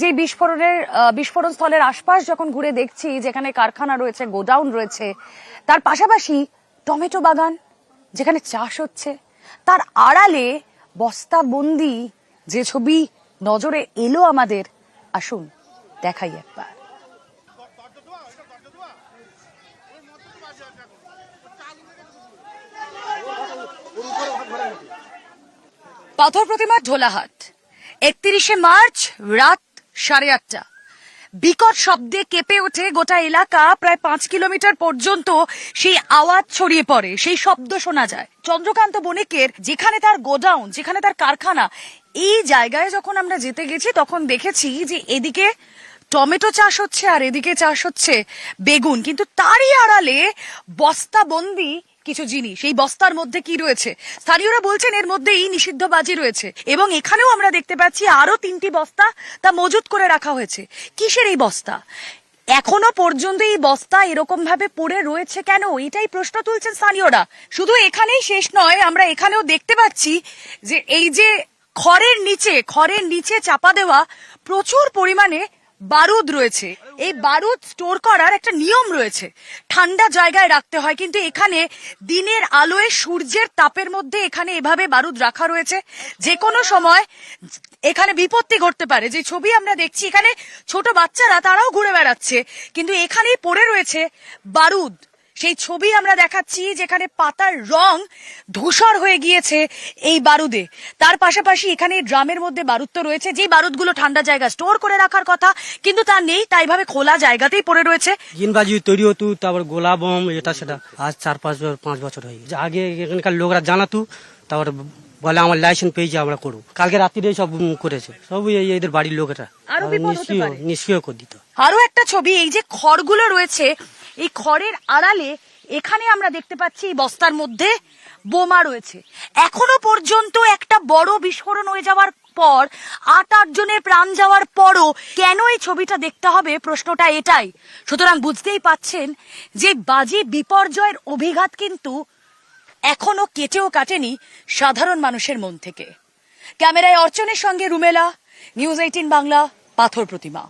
যে বিস্ফোরণের বিস্ফোরণ স্থলের আশপাশ যখন ঘুরে দেখছি, যেখানে কারখানা রয়েছে, গোডাউন রয়েছে, তার পাশাপাশি টমেটো বাগান, যেখানে চাষ হচ্ছে, তার আড়ালে বস্তাবন্দি যে ছবি নজরে এলো আমাদের, আসুন দেখাই একবার। পাথর প্রতিমা ঢোলাহাট, একত্রিশে মার্চ, রাত সাড়ে আটটা। বিকট শব্দে কেঁপে ওঠে গোটা এলাকা, প্রায় পাঁচ কিলোমিটার পর্যন্ত সেই আওয়াজ ছড়িয়ে পড়ে, সেই শব্দ শোনা যায়। চন্দ্রকান্ত বণিকের যেখানে তার গোডাউন, যেখানে তার কারখানা, এই জায়গায় যখন আমরা যেতে গেছি, তখন দেখেছি যে এদিকে টমেটো চাষ হচ্ছে আর এদিকে চাষ হচ্ছে বেগুন। কিন্তু তারই আড়ালে বস্তাবন্দি কিছু জিনিস। এই বস্তার মধ্যে কি রয়েছে? স্থানীয়রা বলছেন এর মধ্যেই নিষিদ্ধ বাজি রয়েছে এবং এখানেও আমরা দেখতে পাচ্ছি আরও তিনটি বস্তা তা মজুত করে রাখা হয়েছে। কিসের এই বস্তা? এখনও পর্যন্ত এই বস্তা এরকম ভাবে পড়ে রয়েছে কেন? এটাই প্রশ্ন তুলছেন স্থানীয়রা। শুধু এখানেই শেষ নয়, আমরা এখানেও দেখতে পাচ্ছি যে এই যে খড়ের নিচে খড়ের নিচে চাপা দেওয়া প্রচুর পরিমাণে বারুদ রয়েছে। এই বারুদ স্টোর করার একটা নিয়ম রয়েছে। ঠান্ডা জায়গায় রাখতে হয়, কিন্তু এখানে দিনের আলোয় সূর্যের তাপের মধ্যে এখানে এভাবে বারুদ রাখা রয়েছে। যে কোনো সময় এখানে বিপত্তি ঘটতে পারে। যে ছবি আমরা দেখছি, এখানে ছোট বাচ্চারা তারাও ঘুরে বেড়াচ্ছে, কিন্তু এখানেই পড়ে রয়েছে বারুদ। সেই ছবি আমরা দেখাচ্ছি যেখানে পাতার রং ধূসর হয়ে গিয়েছে এই বারুদে। তার পাশাপাশি এখানে ড্রামের মধ্যে বারুদ তো রয়েছে যে বারুদগুলো ঠান্ডা জায়গা স্টোর করে রাখার কথা কিন্তু তা নেই তাই ভাবে খোলা জায়গাতেই পড়ে রয়েছে। জিনবাজি তৈরি হতো তারপর গোলা বম এটা সেটা আজ চার পাঁচ বছর পাঁচ বছর হয়ে গেছে। আগে এখানকার লোকরা জানাতো তারপর বলে আমার লাইসেন্স পেয়েছি আমরা করব। কালকে রাত্রিরে সব করেছে। সব এদের বাড়ির লোকেরা। নিষ্ক্রিয় করে দিত। আরও একটা ছবি এই যে খড়গুলো রয়েছে এই খড়ের আড়ালে এখানে আমরা দেখতে পাচ্ছি এই বস্তার মধ্যে বোমা রয়েছে। এখনও পর্যন্ত একটা বড় বিস্ফোরণ হয়ে যাওয়ার পর আট আট জনের প্রাণ যাওয়ার পরও কেন এই ছবিটা দেখতে হবে? প্রশ্নটা এটাই। সুতরাং বুঝতেই পাচ্ছেন যে বাজি বিপর্যয়ের অভিঘাত কিন্তু এখনও কেটেও কাটেনি সাধারণ মানুষের মন থেকে। ক্যামেরায় অর্চনের সঙ্গে রুমেলা, নিউজ এইটিন বাংলা, পাথর প্রতিমা।